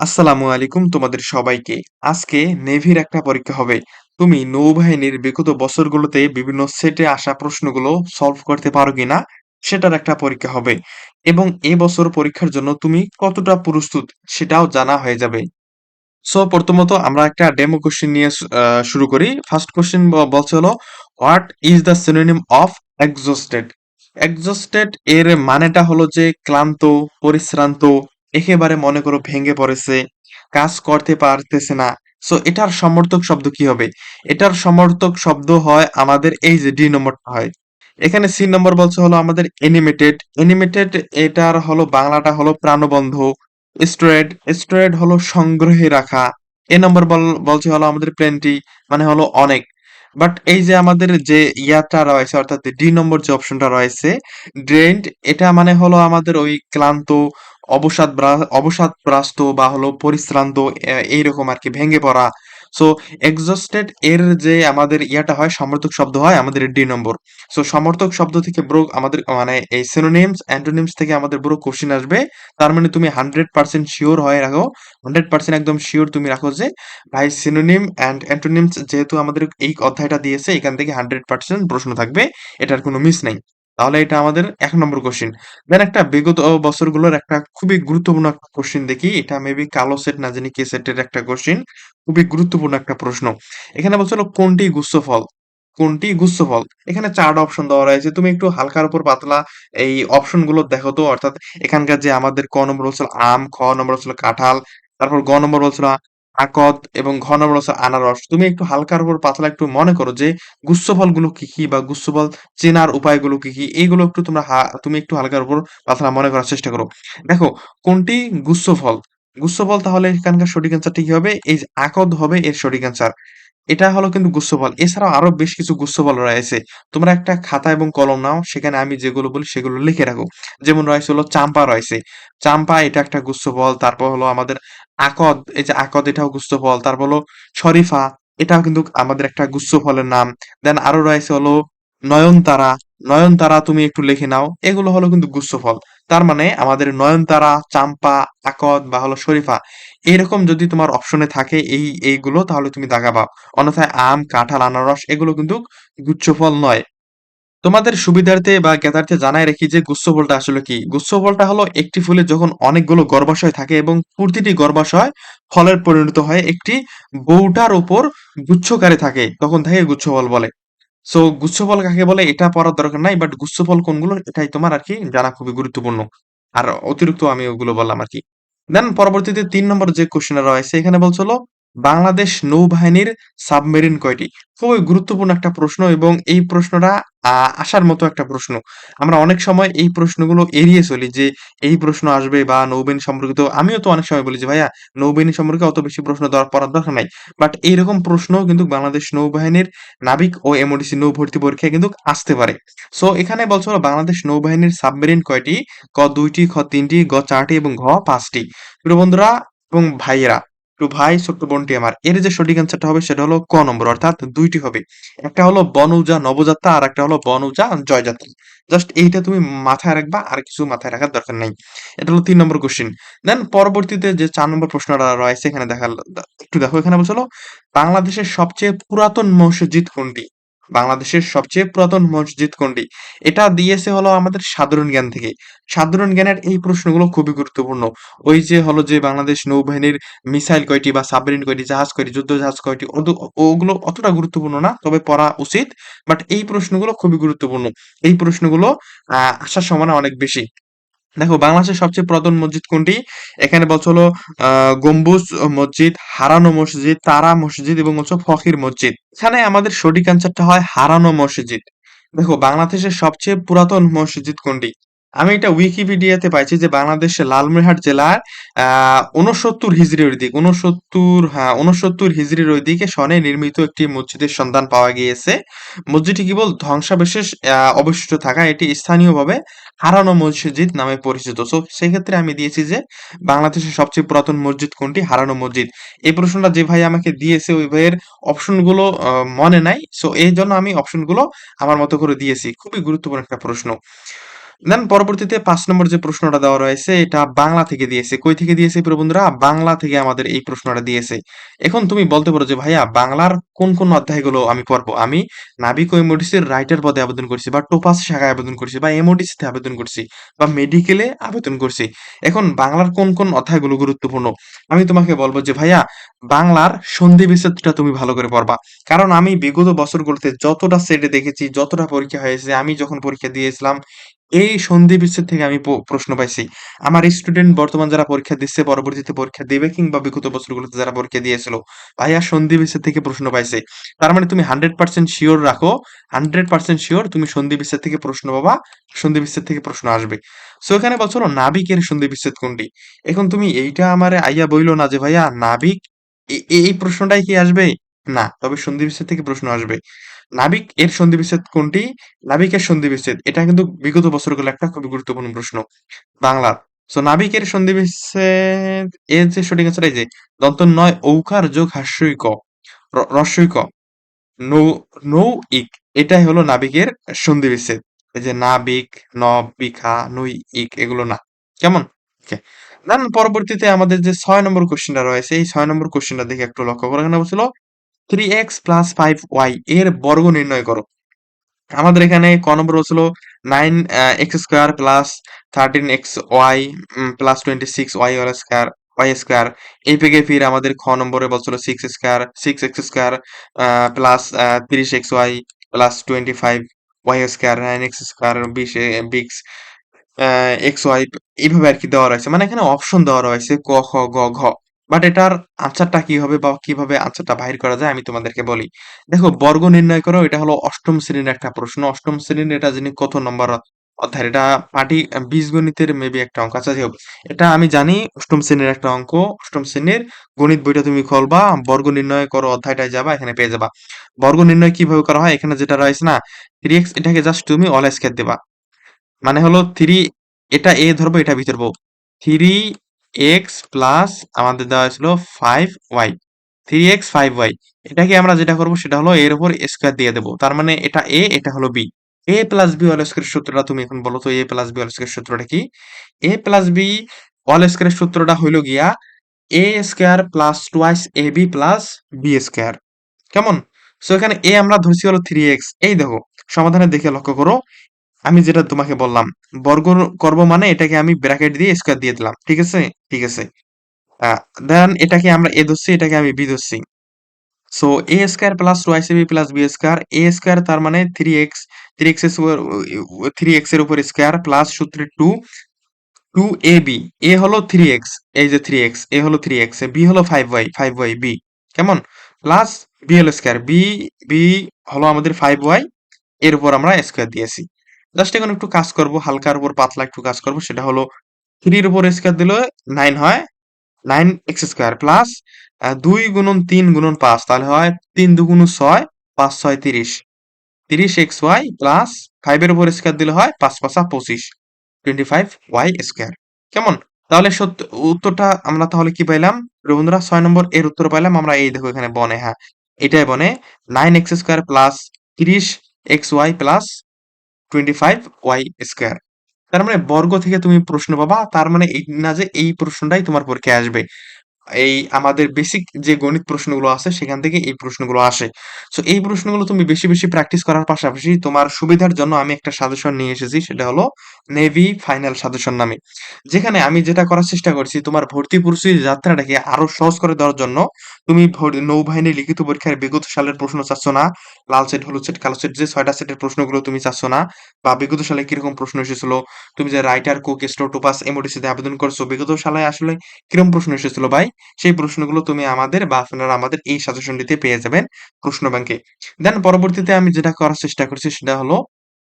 আসসালামু আলাইকুম তোমাদের সবাইকে। আজকে নেভির একটা পরীক্ষা হবে। তুমি নৌবাহিনীর বিগত বছরগুলোতে বিভিন্ন সেটে আসা প্রশ্নগুলো সলভ করতে পারো কিনা, সেটার একটা পরীক্ষা হবে। এবং এ বছর পরীক্ষার জন্য তুমি কতটা প্রস্তুত সেটাও জানা হয়ে যাবে। সো প্রথমত আমরা একটা ডেমো কোশ্চেন নিয়ে শুরু করি। ফার্স্ট কোশ্চেন বলছে হলো what is the synonym of exhausted exhausted এর মানেটা হলো যে ক্লান্ত, পরিশ্রান্ত একেবারে মনে করো ভেঙে পড়েছে, কাজ করতে পারতেছে না। সো এটার সমর্থক শব্দ কি হবে? এটার সমর্থক শব্দ হয় আমাদের এই যে ডি নম্বরটা হয়। এখানে সি নম্বর বলছে হলো আমাদের এনিমেটেড এনিমেটেড এটার হলো, বাংলাটা হলো প্রাণবন্ধ। স্টোরেড স্টোরেড হলো সংগ্রহে রাখা। এ নম্বর বল, বলছে হলো আমাদের প্লেন্টি মানে হলো অনেক। বাট এই যে আমাদের যে ইয়াটা রয়েছে, অর্থাৎ ডি নম্বর যে অপশনটা রয়েছে ড্রেন্ড এটা মানে হলো আমাদের ওই ক্লান্ত অবসাদ অবসাদগ্রস্ত বা হলো পরিশ্রান্ত এইরকম আর কি, ভেঙে পড়া। সো এক্সস্টেড এর যে আমাদের ইয়াটা হয়, সমর্থক শব্দ হয়, আমাদের ডি নম্বর। সো সমর্থক শব্দ থেকে ব্রো আমাদের মানে এই সিনোনিমস অ্যান্টোনিমস থেকে আমাদের ব্রো কোশ্চিন আসবে। তার মানে তুমি হান্ড্রেড পার্সেন্ট শিওর হয়ে রাখো। হান্ড্রেড পার্সেন্ট একদম শিওর তুমি রাখো যে, ভাই সিনোনিম অ্যান্ড অ্যান্টোনিমস যেহেতু আমাদের এই অধ্যায়টা দিয়েছে, এখান থেকে হান্ড্রেড পার্সেন্ট প্রশ্ন থাকবে। এটার কোনো মিস নেই। তাহলে এটা আমাদের এক নম্বর কোশ্চিন দেন একটা বিগত বছরগুলোর একটা খুবই গুরুত্বপূর্ণ একটা কোশ্চিন দেখি। এটা মেবি কালো সেট না জানি কে সেটের একটা কোশ্চিন খুবই গুরুত্বপূর্ণ একটা প্রশ্ন। এখানে বলছিল কোনটি গুচ্ছ ফল? কোনটি গুচ্ছ ফল? এখানে চারটা অপশন দেওয়া রয়েছে। তুমি একটু হালকার উপর পাতলা এই অপশনগুলো দেখো তো। অর্থাৎ এখানকার যে আমাদের ক নম্বর বলছিল আম, খ নম্বর বলছিল কাঁঠাল, তারপর গ নম্বর বলছিল আকদ এবং ঘন আনারস। তুমি একটু হালকার উপর পাতলা একটু মনে করো যে গুচ্ছ ফলগুলো কি কি বা গুচ্ছ ফল চেনার উপায়গুলো কি কি, এইগুলো একটু তোমরা তুমি একটু হালকার উপর পাতলা মনে করার চেষ্টা করো। দেখো, কোনটি গুচ্ছ ফল গুচ্ছ ফল তাহলে এখানকার সঠিক অ্যান্সারটি কি হবে? এই আকদ হবে এর সঠিক অ্যান্সার এটা হলো কিন্তু গুচ্ছ ফল। এছাড়াও আরও বেশ কিছু গুচ্ছ ফল রয়েছে। তোমরা একটা খাতা এবং কলম নাও, সেখানে আমি যেগুলো বলি সেগুলো লিখে রাখো। যেমন রয়েছে হলো চাম্পা রয়েছে। চাম্পা এটা একটা গুচ্ছ ফল, তারপর হলো আমাদের আকদ, এই যে আকদ এটাও গুচ্ছ ফল, তারপর হলো শরীফা, এটাও কিন্তু আমাদের একটা গুচ্ছ ফলের নাম। দেন আরও রয়েছে হলো নয়নতারা। নয়নতারা তুমি একটু লিখে নাও, এগুলো হলো কিন্তু গুচ্ছ ফল। তার মানে আমাদের নয়নতারা, চাম্পা, আকদ বা হলো শরীফা এরকম যদি তোমার অপশনে থাকে এই, এইগুলো, তাহলে তুমি দাগাবা। অন্যথায় আম, কাঁঠাল, আনারস, এগুলো কিন্তু গুচ্ছ ফল নয়। তোমাদের সুবিধার্থে বা জ্ঞাতার্থে জানাই রাখি যে গুচ্ছ ফলটা আসলে কি? গুচ্ছ ফলটা হলো একটি ফুলে যখন অনেকগুলো গর্ভাশয় থাকে এবং প্রতিটি গর্ভাশয় ফলের পরিণত হয় একটি বউটার উপর গুচ্ছকারে থাকে, তখন থাকে গুচ্ছ ফল বলে। সো গুচ্ছ ফল কাকে বলে? এটা পড়ার দরকার নাই বাট গুচ্ছ ফল কোনগুলো, এটাই তোমার আর কি জানা খুবই গুরুত্বপূর্ণ। আর অতিরিক্ত আমি ওগুলো বললাম আর কি। দেন পরবর্তীতে তিন নম্বর যে কোশ্চেন রয়েছে এখানে বলছিল বাংলাদেশ নৌবাহিনীর সাবমেরিন কয়টি? খুবই গুরুত্বপূর্ণ একটা প্রশ্ন এবং এই প্রশ্নটা আসার মতো একটা প্রশ্ন। আমরা অনেক সময় এই প্রশ্নগুলো এড়িয়ে চলি যে এই প্রশ্ন আসবে বা নৌবাহিনী সম্পর্কিত, আমিও তো অনেক সময় বলি যে, ভাইয়া, নৌবাহিনী সম্পর্কে অত বেশি প্রশ্ন পড়ার দরকার নাই। বাট এইরকম প্রশ্ন কিন্তু বাংলাদেশ নৌবাহিনীর নাবিক ও এমওডিসি নৌ ভর্তি পরীক্ষায় কিন্তু আসতে পারে। সো এখানে বলছো বাংলাদেশ নৌবাহিনীর সাবমেরিন কয়টি? ক দুইটি, খ তিনটি, গ চারটি এবং ঘ পাঁচটি। বন্ধুরা এবং ভাইয়েরা একটু ভাই, ছোট্ট বোনটি আমার। এর যে সঠিক অ্যান্সারটা হবে সেটা হলো ক নম্বর, অর্থাৎ দুইটি হবে। একটা হলো বনৌজা নবযাত্রা, আর একটা হলো বনৌজা জয়যাত্রা। জাস্ট এইটা তুমি মাথায় রাখবা, আর কিছু মাথায় রাখার দরকার নেই। এটা হলো তিন নম্বর কোশ্চিন দেন পরবর্তীতে যে চার নম্বর প্রশ্নটা রয়েছে, এখানে দেখা, একটু দেখো, এখানে বলছিল বাংলাদেশের সবচেয়ে পুরাতন মসজিদ কোনটি? বাংলাদেশের সবচেয়ে পুরাতন মসজিদ কোনটি? এটা দিয়েছে হলো আমাদের সাধারণ জ্ঞান থেকে। সাধারণ জ্ঞানের এই প্রশ্নগুলো খুবই গুরুত্বপূর্ণ। ওই যে হলো যে বাংলাদেশ নৌবাহিনীর মিসাইল কয়টি বা সাবমেরিন কয়টি, জাহাজ কয়টি, যুদ্ধ জাহাজ কয়টি ওগুলো অতটা গুরুত্বপূর্ণ না, তবে পড়া উচিত। বাট এই প্রশ্নগুলো খুবই গুরুত্বপূর্ণ। এই প্রশ্নগুলো, আহ, আসার সম্ভাবনা অনেক বেশি। দেখো, বাংলাদেশের সবচেয়ে পুরাতন মসজিদ কোনটি? এখানে বলছে হলো গম্বুজ মসজিদ, হারানো মসজিদ, তারা মসজিদ এবং হচ্ছে ফকির মসজিদ। এখানে আমাদের সঠিক অ্যান্সারটা হয় হারানো মসজিদ। দেখো, বাংলাদেশের সবচেয়ে পুরাতন মসজিদ কোনটি? আমি এটা উইকিপিডিয়াতে পাইছি যে বাংলাদেশের লালমনিরহাট জেলার উনসত্তর হিজরির দিক উনসত্তর হ্যাঁ উনসত্তর হিজরির ওই দিকে সনে নির্মিত একটি মসজিদের সন্ধান পাওয়া গিয়েছে। মসজিদটি কেবল ধ্বংসাবশেষ অবশিষ্ট থাকা, এটি স্থানীয়ভাবে হারানো মসজিদ নামে পরিচিত। সো সেক্ষেত্রে আমি দিয়েছি যে বাংলাদেশের সবচেয়ে পুরাতন মসজিদ কোনটি? হারানো মসজিদ। এই প্রশ্নটা যে ভাই আমাকে দিয়েছে, ওই ভাইয়ের অপশনগুলো মনে নাই। সো এই জন্য আমি অপশনগুলো আমার মতো করে দিয়েছি। খুবই গুরুত্বপূর্ণ একটা প্রশ্ন। দেন পরবর্তীতে ৫ নম্বর যে প্রশ্নটা দেওয়া রয়েছে এটা বাংলা থেকে দিয়েছে। কই থেকে দিয়েছে প্রিয় বন্ধুরা? বাংলা থেকে আমাদের এই প্রশ্নটা দিয়েছে। এখন তুমি বলতে পারো যে ভাইয়া বাংলার কোন, কোন অধ্যায়গুলো আমি পড়ব? আমি নাবিক ও এমওডিসির রাইটার পদে আবেদন করছি বা টোপাস শাখায় আবেদন করছি বা এমওডিসিতে আবেদন করছি বা মেডিকেলে আবেদন করছি। এখন বাংলার কোন, কোন অধ্যায়গুলো গুরুত্বপূর্ণ? আমি তোমাকে বলব যে ভাইয়া বাংলার সন্ধি বিচ্ছেদটা তুমি ভালো করে পড়বা। কারণ আমি বিগত বছরগুলোতে যতটা সেটে দেখেছি, যতটা পরীক্ষা হয়েছে, আমি যখন পরীক্ষা দিয়েছিলাম এই সন্ধি বিচ্ছেদ থেকে আমি প্রশ্ন পাইছি। আমার স্টুডেন্ট বর্তমান যারা পরীক্ষা দিচ্ছে, পরবর্তীতে পরীক্ষা দেবে কিংবা বিগত বছরগুলোতে যারা পরীক্ষা দিয়েছিল, ভাইয়া সন্ধি বিচ্ছেদ থেকে প্রশ্ন পাইছে। তার মানে তুমি 100% সিওর রাখো, 100% সিওর তুমি সন্ধি বিচ্ছেদ থেকে প্রশ্ন পাবা, সন্ধি বিচ্ছেদ থেকে প্রশ্ন আসবে। সো এখানে বলছো নাবিকের সন্ধি বিচ্ছেদ কোনটি? এখন তুমি এইটা আমারে আইয়া বইলো না যে ভাইয়া নাবিক এই প্রশ্নটাই কি আসবে? না, তবে সন্ধি বিচ্ছেদ থেকে প্রশ্ন আসবে। নাবিক এর সন্ধি বিচ্ছেদ কোনটি? নাবিকের সন্ধি বিচ্ছেদ। এটা কিন্তু বিগত বছরগুলো একটা খুবই গুরুত্বপূর্ণ প্রশ্ন বাংলার। সো নাবিকের সন্ধি বিচ্ছেদ এর যে সঠিক অ্যান্সার এই যে দন্ত নয় ঔকার যোগ হাস্যই ক রস্যই ক নৌ নৌ-ইক এটাই হলো নাবিকের সন্ধি বিচ্ছেদ। এই যে নাবিক, নব, বিখা, নৈ-ইক এগুলো না। কেমন? পরবর্তীতে আমাদের যে ছয় নম্বর কোয়েশ্চেনটা রয়েছে, এই ছয় নম্বর কোয়েশ্চেনটা দেখে একটু লক্ষ্য করো। বলছিল 3x প্লাস 5y এর বর্গ নির্ণয় করো। আমাদের এখানে ক নম্বর হচ্ছিল 9 uh x square plus 13xy um plus 26y whole square y square এই থেকে ফির আমাদের খ নম্বরে বলছিল 6 square 6x square uh plus তিরিশ x y plus 25y square 9x square 20 এ 20 এক্স ওয়াই এইভাবে আরকি দেওয়া রয়েছে। মানে এখানে অপশন দেওয়া রয়েছে ক, খ, গ, ঘ। বাট এটার আনসারটা কি হবে বা কীভাবে আনসারটা বাহির করা যায় আমি তোমাদেরকে বলি। দেখো বর্গ নির্ণয় করো এটা হলো অষ্টম শ্রেণির একটা প্রশ্ন। অষ্টম শ্রেণির এটা জানি কত নম্বর অধ্যায়ের এটা পাটি বীজগণিতের মেবি একটা অঙ্ক। আচ্ছা যাই। এটা আমি জানি অষ্টম শ্রেণির একটা অঙ্ক। অষ্টম শ্রেণির গণিত বইটা তুমি খুলবা, বর্গ নির্ণয় করো অধ্যায়টায় যাবা, এখানে পেয়ে যাবা। বর্গ নির্ণয় কীভাবে করা হয়? এখানে যেটা রয়েছে না থ্রি এক্স এটাকে জাস্ট তুমি অল স্কয়ার দিবা। মানে হলো থ্রি এটা এ ধরবো, এটা b ধরবো। 3x প্লাস আমাদের দেওয়া হয়েছিল 5y 3x 5y এটাকে আমরা যেটা করব সেটা হলো এর উপর স্কয়ার দিয়ে দেবো তার মানে এটা এ এটা হলো b a plus b all square সূত্রটা তুমি এখন বলো তো a plus b whole square সূত্রটা কি? A plus b all square সূত্রটা হইল গিয়া a square plus twice a b plus b square. কেমন? সো এখানে এ আমরা ধরছি হলো থ্রি এক্স এই দেখো, সমাধানে দেখে লক্ষ্য করো আমি যেটা তোমাকে বললাম বর্গ করব মানে এটাকে আমি ব্র্যাকেট দিয়ে স্কোয়ার দিয়ে দিলাম। ঠিক আছে? ঠিক আছে। দেন এটাকে আমরা এ ধরছি, এটাকে আমি বি ধরছি। So a square plus twice ab plus b square a square তার মানে থ্রি 3x 3x এর থ্রি এক্সের উপর স্কোয়ার প্লাস সূত্রে 2 2ab a হলো 3x এই যে থ্রি এক্স এ হলো 3x বি হলো five y five y b কেমন? Plus b whole square b b হলো আমাদের ফাইভ ওয়াই এর উপর আমরা স্কোয়ার দিয়েছি। জাস্ট এখন একটু কাজ করব, হালকার উপর পাতলা একটু কাজ করব, সেটা হলো 3 এর উপর স্কয়ার দিলে 9 হয় 9x স্কয়ার প্লাস 2 গুণন 3 গুণন 5 তাহলে হয় 3 দুগুণ 6 5 6 30 30xy প্লাস 5 এর উপর স্কয়ার দিলে হয় 5 5 25 25y স্কয়ার কেমন? তাহলে সত্য, উত্তরটা আমরা তাহলে কি পাইলাম? বন্ধুরা 6 নম্বর এর উত্তর পাইলাম আমরা, এই দেখো এখানে বনে হ্যাঁ এটাই বনে 9x square plus 30xy plus 25y square. তার মানে বর্গ থেকে তুমি প্রশ্ন পাবা। তার মানে এই না যে এই প্রশ্নটাই তোমার পরীক্ষায় আসবে। এই আমাদের বেসিক যে গণিত প্রশ্নগুলো আছে সেখান থেকে এই প্রশ্নগুলো আসে। সো এই প্রশ্নগুলো তুমি বেশি, বেশি প্র্যাকটিস করার পাশাপাশি তোমার সুবিধার জন্য আমি একটা সাজেশন নিয়ে এসেছি সেটা হলো নেভি ফাইনাল সাজেশন নামে। যেখানে আমি যেটা করার চেষ্টা করছি তোমার ভর্তি প্রস্তুতির যাত্রাটাকে আরও সহজ করে দেওয়ার জন্য তুমি ভর নৌবাহিনী লিখিত পরীক্ষার বিগত সালের প্রশ্ন চাচ্ছ না। লাল সেট, হলুদ সেট, কালো সেট যে ৬ টা সেটের প্রশ্নগুলো তুমি চাচ্ছ না বা বিগত সালে কীরকম প্রশ্ন এসেছিল, তুমি যে রাইটার, কুক, স্টো, টোপাস, এমওডিসিতে আবেদন করছ বিগত সালে আসলে কীরকম প্রশ্ন এসেছিল ভাই? সেই প্রশ্নগুলো তুমি আমাদের বা আপনারা আমাদের এই সাজেশনটিতে পেয়ে যাবেন প্রশ্ন ব্যাংকে। দেন পরবর্তীতে আমি যেটা করার চেষ্টা করছি সেটা হলো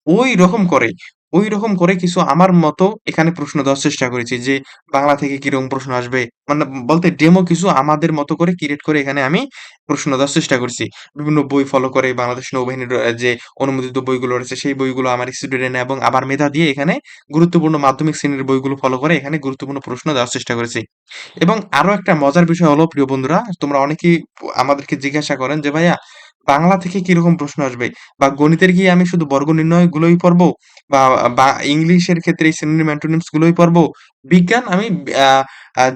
ওই রকম করে, ঐরকম করে কিছু আমার মতো এখানে প্রশ্ন দেওয়ার চেষ্টা করেছি যে, বাংলা থেকে কীরকম প্রশ্ন আসবে। মানে বলতে ডেমো কিছু আমাদের মতো করে ক্রিয়েট করে এখানে আমি প্রশ্ন দেওয়ার চেষ্টা করছি। বিভিন্ন বই ফলো করে বাংলাদেশ নৌবাহিনীর যে অনুমোদিত বইগুলো রয়েছে, সেই বইগুলো আমার স্টুডেন্ট এবং আবার মেধা দিয়ে এখানে গুরুত্বপূর্ণ মাধ্যমিক শ্রেণির বইগুলো ফলো করে এখানে গুরুত্বপূর্ণ প্রশ্ন দেওয়ার চেষ্টা করেছি। এবং আরও একটা মজার বিষয় হলো, প্রিয় বন্ধুরা, তোমরা অনেকেই আমাদেরকে জিজ্ঞাসা করেন যে, ভাইয়া, বাংলা থেকে কীরকম প্রশ্ন আসবে বা গণিতের কি আমি শুধু বর্গ নির্ণয় গুলোই পড়ব বা ইংলিশের ক্ষেত্রে এই সিনোনিম অ্যান্টোনিমস গুলোই পড়ব। বিজ্ঞান আমি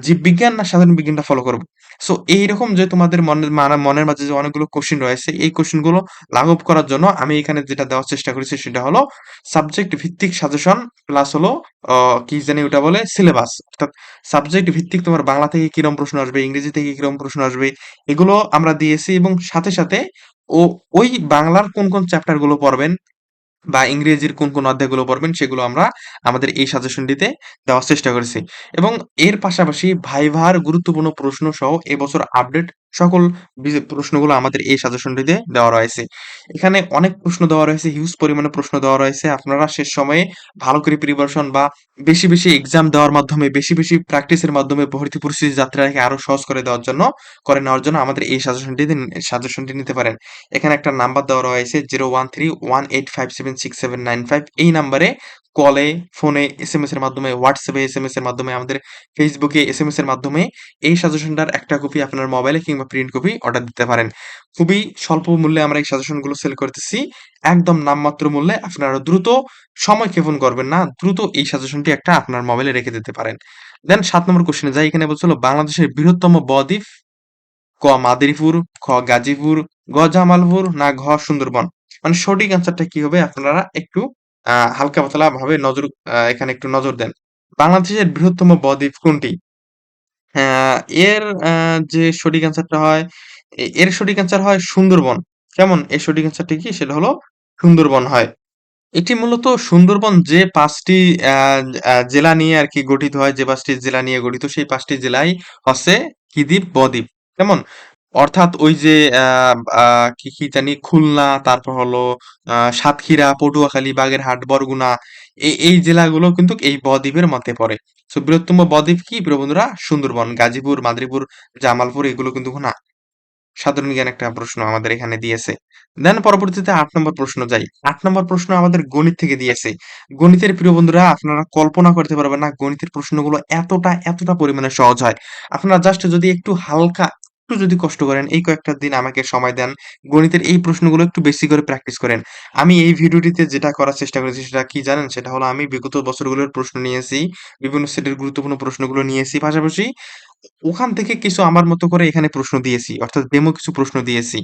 জীববিজ্ঞান না সাধারণ বিজ্ঞানটা ফলো করব। সো এইরকম যে তোমাদের মনের মানা- মনের মাঝে যে অনেকগুলো কোশ্চেন রয়েছে, এই কোশ্চেনগুলো লাঘব করার জন্য আমি এখানে যেটা দেওয়ার চেষ্টা করেছি সেটা হলো সাবজেক্ট ভিত্তিক সাজেশন প্লাস হলো কি জানি ওটা বলে সিলেবাস অর্থাৎ সাবজেক্ট ভিত্তিক তোমার বাংলা থেকে কিরম প্রশ্ন আসবে, ইংরেজি থেকে কিরম প্রশ্ন আসবে, এগুলো আমরা দিয়েছি এবং সাথে সাথে ও, ওই বাংলার কোন কোন চ্যাপ্টারগুলো পড়বেন বা ইংরেজির কোন কোন অধ্যায়গুলো পড়বেন, সেগুলো আমরা আমাদের এই সাজেশনটিতে দেওয়ার চেষ্টা করেছি। এবং এর পাশাপাশি ভাইভার গুরুত্বপূর্ণ প্রশ্ন সহ এবছর আপডেট সকল প্রশ্নগুলো আমাদের এই সাজেশনটিতে দেওয়া রয়েছে। এখানে অনেক প্রশ্ন দেওয়া রয়েছে হিউজ পরিমাণে প্রশ্ন দেওয়া রয়েছে। আপনারা শেষ সময়ে ভালো করে প্রিপারেশন বা বেশি বেশি এক্সাম দেওয়ার মাধ্যমে, বেশি বেশি প্র্যাকটিসের মাধ্যমে ভর্তি পরিস্থিতি যাত্রাকে আরও সহজ করে দেওয়ার জন্য, করে নেওয়ার জন্য আমাদের এই সাজেশনটিতে সাজেশনটি নিতে পারেন। এখানে একটা নাম্বার দেওয়া রয়েছে zero one three one eight five seven six seven nine five এই নাম্বারে কলে ফোনে এস এম এস এর মাধ্যমে হোয়াটসঅ্যাপে এস এম এস এর মাধ্যমে, আমাদের ফেসবুকে এস এম এস এর মাধ্যমে এই সাজেশনটার একটা কপি আপনার মোবাইলে কিংবা প্রিন্ট কপি অর্ডার দিতে পারেন। খুবই স্বল্প মূল্যে আমরা এই সাজেশনগুলো সেল করতেছি। একদম নামমাত্র মূল্যে আপনারা দ্রুত সময় ক্ষেপণ করবেন না, দ্রুত এই সাজেশনটি একটা আপনার মোবাইলে রেখে দিতে পারেন। দেন সাত নম্বর কোশ্চেনে যাই, এখানে বলছিল, বাংলাদেশের বৃহত্তম বদ্বীপ ক মাদারীপুর খ গাজীপুর, গ জামালপুর, না ঘ সুন্দরবন? মানে সঠিক অ্যান্সারটা কি হবে? আপনারা একটু হালকা পাতলা ভাবে নজর এখানে একটু নজর দেন। বাংলাদেশের বৃহত্তম বদ্বীপ কোনটি? এর যে সঠিক অ্যান্সারটা হয় এর সঠিক অ্যান্সার হয় সুন্দরবন। কেমন? এর সঠিক অ্যান্সারটা কি? সেটা হলো সুন্দরবন হয়। এটি মূলত সুন্দরবন যে পাঁচটি জেলা নিয়ে আর কি গঠিত হয়, যে পাঁচটি জেলা নিয়ে গঠিত, সেই পাঁচটি জেলাই হচ্ছে কি দ্বীপ? বদ্বীপ। কেমন? অর্থাৎ ওই যে কি কি জানি, খুলনা, তারপর হলো সাতক্ষীরা, পটুয়াখালী, বাগেরহাট, বরগুনা এই এই জেলাগুলো কিন্তু এই বদ্বীপের মধ্যে পড়ে। তো বৃহত্তম বদ্বীপ কি, প্রিয় বন্ধুরা? সুন্দরবন, গাজীপুর, মাদ্রীপুর, জামালপুর, এগুলো কিন্তু না। সাধারণ জ্ঞান একটা প্রশ্ন আমাদের এখানে দিয়েছে। দেন পরবর্তীতে আট নম্বর প্রশ্ন যাই। আট নম্বর প্রশ্ন আমাদের গণিত থেকে দিয়েছে। গণিতের প্রিয় বন্ধুরা, আপনারা কল্পনা করতে পারবেন না গণিতের প্রশ্নগুলো এতটা এতটা পরিমাণে সহজ হয়। আপনারা জাস্ট যদি একটু হালকা একটু যদি কষ্ট করেন, এই কয়েকটা দিন আমাকে সময় দেন। গণিতের এই প্রশ্নগুলো একটু বেশি করে প্র্যাকটিস করেন। আমি এই ভিডিওটিতে যেটা করার চেষ্টা করেছি সেটা কি জানেন? সেটা হলো আমি বিগত বছরগুলোর প্রশ্ন নিয়েছি, বিভিন্ন সেটের গুরুত্বপূর্ণ প্রশ্নগুলো নিয়েছি পাশাপাশি ওখান থেকে কিছু আমার মতো করে এখানে প্রশ্ন দিয়েছি, অর্থাৎ ডেমো কিছু প্রশ্ন দিয়েছি।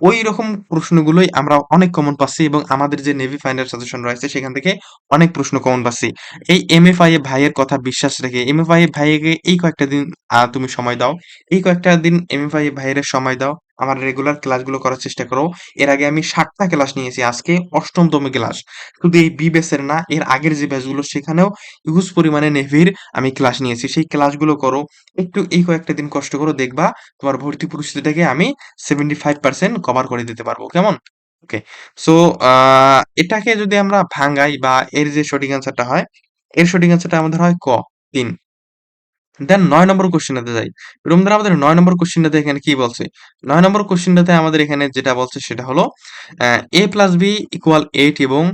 ওই রকম প্রশ্নগুলোই আমরা অনেক কমন পাচ্ছি এবং আমাদের যে নেভি ফাইনাল সাজেশন রয়েছে, সেখান থেকে অনেক প্রশ্ন কমন পাচ্ছি। এই এম এফ আই এ ভাইয়ের কথা বিশ্বাস রেখে এম এফ আই এ ভাইকে এই কয়েকটা দিন তুমি সময় দাও। এই কয়েকটা দিন এম এফ আই এ ভাইয়ের সময় দাও। আমার রেগুলার ক্লাসগুলো করার চেষ্টা করো। এর আগে আমি ষাটটা ক্লাস নিয়েছি, আজকে অষ্টমতম ক্লাস শুধু এই বি বেসের না, এর আগের যে ব্যাচগুলো সেখানেও ইউজ পরিমাণে নেভির আমি ক্লাস নিয়েছি। সেই ক্লাসগুলো করো, একটু এই কয়েকটা দিন কষ্ট করো দেখবা, তোমার ভর্তি পরিস্থিতিটাকে আমি 75% কভার করে দিতে পারব। কেমন? ওকে সো এটাকে যদি আমরা ভাঙাই বা এর যে সঠিক অ্যান্সারটা হয়, এর সঠিক অ্যান্সারটা আমাদের হয় ক? তিন। দেন নয় নম্বর কোশ্চেনটাতে যাই। রুমদার আমাদের নয় নম্বর কোশ্চেনটাতে এখানে কি বলছে? নয় নম্বর কোশ্চেনটাতে আমাদের এখানে যেটা বলছে সেটা হলো a plus b equal eight এবং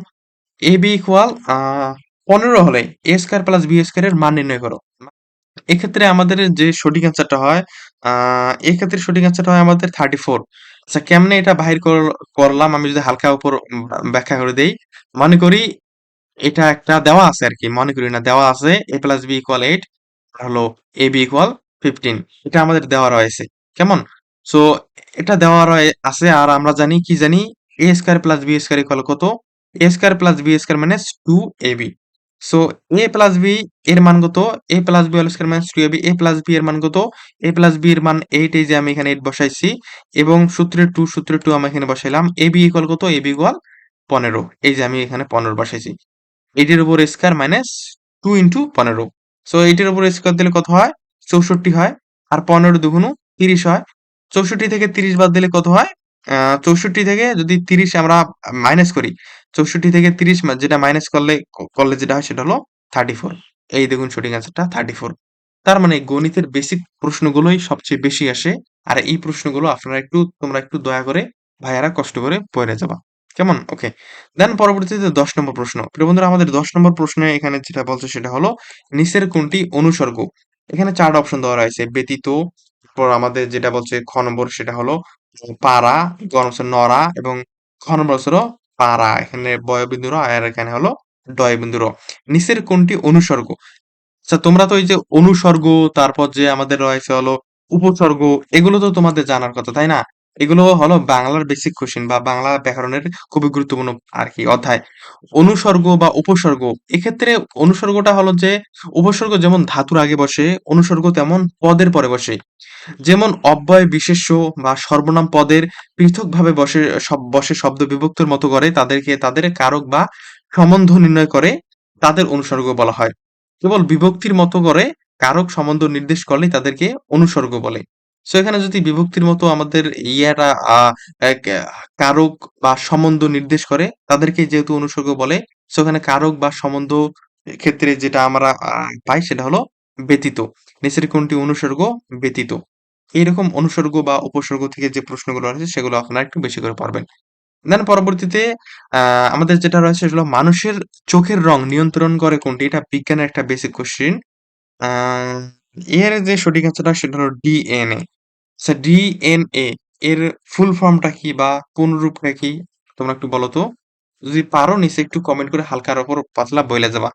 এ বি ইকুয়াল পনেরো হলে a square plus b square এর মান নির্ণয় করো। এক্ষেত্রে আমাদের যে সঠিক অ্যান্সারটা হয়, আহ, এক্ষেত্রে সঠিক অ্যান্সারটা হয় আমাদের থার্টি ফোর আচ্ছা কেমনে এটা বাহির কর- করলাম? আমি যদি হালকা উপর ব্যাখ্যা করে দেই। মনে করি এটা একটা দেওয়া আছে আর কি, মনে করি না, দেওয়া আছে। A plus b equal eight হলো এ বি ইকুয়াল ফিফটিন এটা আমাদের দেওয়া রয়েছে, কেমন? সো এটা দেওয়া রয়ে, আছে আর আমরা জানি, কি জানি? A square plus b square equal কত? A square plus b square মানে two a b so a plus b এর মান কত? A plus b square minus two a b a plus b এর মান কত? এ প্লাস বি এর মান এইট এই যে আমি এখানে এইট বসাইছি, এবং সূত্রের টু সূত্রে টু আমি এখানে বসাইলাম এ বি ইকুয়াল কত? এ বি ইকুয়াল পনেরো, এই যে আমি এখানে পনেরো বসাইছি এইটির উপর স্কোয়ার মাইনাস টু ইন্টু পনেরো সো এইটির উপর স্কোয়ার দিলে কত হয়? চৌষট্টি হয়। আর পনেরো দুগুণ তিরিশ হয়। চৌষট্টি থেকে তিরিশ বাদ দিলে কত হয়? চৌষট্টি থেকে যদি তিরিশ আমরা মাইনাস করি, চৌষট্টি থেকে তিরিশ যেটা মাইনাস করলে করলে যেটা হয় সেটা হলো থার্টি ফোর এই দেখুন সঠিক অ্যান্সারটা থার্টি ফোর তার মানে গণিতের বেসিক প্রশ্নগুলোই সবচেয়ে বেশি আসে। আর এই প্রশ্নগুলো আপনারা একটু, তোমরা একটু দয়া করে ভাইয়ারা কষ্ট করে পড়ে যাবা। কেমন ওকে দেন পরবর্তীতে দশ নম্বর প্রশ্ন প্রিয় বন্ধুরা, আমাদের দশ নম্বর প্রশ্নে এখানে যেটা বলছে সেটা হলো নিচের কোনটি অনুসর্গ এখানে চারটা অপশন দেওয়া রয়েছে ব্যতীত আমাদের যেটা বলছে খ নম্বর সেটা হলো গণ হচ্ছে নরা এবং খ নম্বর হলো পারা। এখানে বয়বিন্দু র আর এখানে হলো ডয়বিন্দু র। নিচের কোনটি অনুসর্গ? আচ্ছা তোমরা তো এই যে অনুসর্গ, তারপর যে আমাদের রয়েছে হলো উপসর্গ, এগুলো তো তোমাদের জানার কথা, তাই না? এগুলো হলো বাংলার বেসিক কোশ্চেন বা বাংলা ব্যাকরণের খুবই গুরুত্বপূর্ণ আর কি অধ্যায়। অনুসর্গ বা উপসর্গ, এক্ষেত্রে অনুসর্গটা হলো যে, উপসর্গ যেমন ধাতুর আগে বসে, অনুসর্গ তেমন পদের পরে বসে। যেমন অব্যয় বিশেষ্য বা সর্বনাম পদের পৃথকভাবে বসে, সব, বসে শব্দ বিভক্তির মতো করে তাদেরকে তাদের কারক বা সম্বন্ধ নির্ণয় করে তাদের অনুসর্গ বলা হয়। কেবল বিভক্তির মতো করে কারক, সম্বন্ধ নির্দেশ করলেই তাদেরকে অনুসর্গ বলে। সো এখানে যদি বিভক্তির মতো আমাদের ইয়াটা কারক বা সম্বন্ধ নির্দেশ করে, তাদেরকে যেহেতু অনুসর্গ বলে সো এখানে কারক বা সম্বন্ধ ক্ষেত্রে যেটা আমরা পাই সেটা হলো ব্যতীত। নিচের কোনটি অনুসর্গ ব্যতীত? এইরকম অনুসর্গ বা উপসর্গ থেকে যে প্রশ্নগুলো আছে সেগুলো আপনারা একটু বেশি করে পড়বেন। দেন পরবর্তীতে আমাদের যেটা রয়েছে সেগুলো মানুষের চোখের রং নিয়ন্ত্রণ করে কোনটি? এটা বিজ্ঞানের একটা বেসিক কোয়েশ্চেন। এর যে সঠিক অ্যান্সারটা সেটা হলো ডিএনএ। আচ্ছা ডিএনএ এর ফুল ফর্মটা কি বা পূর্ণরূপটা কি? তোমরা একটু বলো তো? যদি পারো নিচে একটু কমেন্ট করে হালকার উপর পাতলা বইলে যাবা।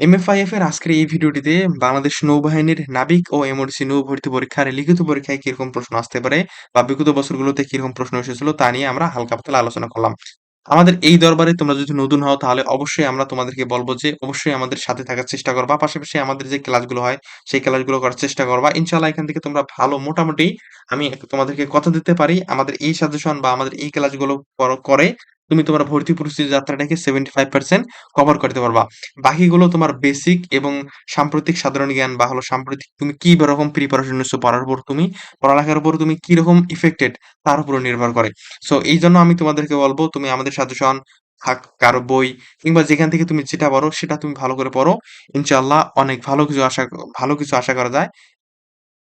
এমএফআইএফ এর আজকের এই ভিডিওটিতে বাংলাদেশ নৌবাহিনীর নাবিক ও এমওডিসি নৌ ভর্তি পরীক্ষার লিখিত পরীক্ষায় কীরকম প্রশ্ন আসতে পারে বা বিগত বছরগুলোতে কীরকম প্রশ্ন এসেছিল তা নিয়ে আমরা হালকা পাতলা আলোচনা করলাম। আমাদের এই দরবারে তোমরা যদি নতুন হও, তাহলে অবশ্যই আমরা তোমাদেরকে বলব যে, অবশ্যই আমাদের সাথে থাকার চেষ্টা করবা। পাশাপাশি আমাদের যে ক্লাসগুলো হয়, সেই ক্লাসগুলো করার চেষ্টা করবা। ইনশাল্লাহ এখান থেকে তোমরা ভালো মোটামুটি আমি তোমাদেরকে কথা দিতে পারি আমাদের এই সাজেশন বা আমাদের এই ক্লাসগুলো কর তুমি তোমার ভর্তি প্রস্তুতি যাত্রাটাকে 75% কভার করতে পারবা। বাকিগুলো তোমার বেসিক এবং সাম্প্রতিক সাধারণ জ্ঞান বা হলো সাম্প্রতিক তুমি কি রকম প্রিপারেশন নিচ্ছ, পড়ার উপর তুমি, পড়ালেখার উপর তুমি কি রকম ইফেক্টেড তার উপর নির্ভর করে। সো এই জন্য আমি তোমাদেরকে বলব, তুমি আমাদের সাজেশন কারও বই কিংবা যেখান থেকে তুমি যেটা পড়ো সেটা তুমি ভালো করে পড়ো। ইনশাল্লাহ অনেক ভালো কিছু আশা, ভালো কিছু আশা করা যায়।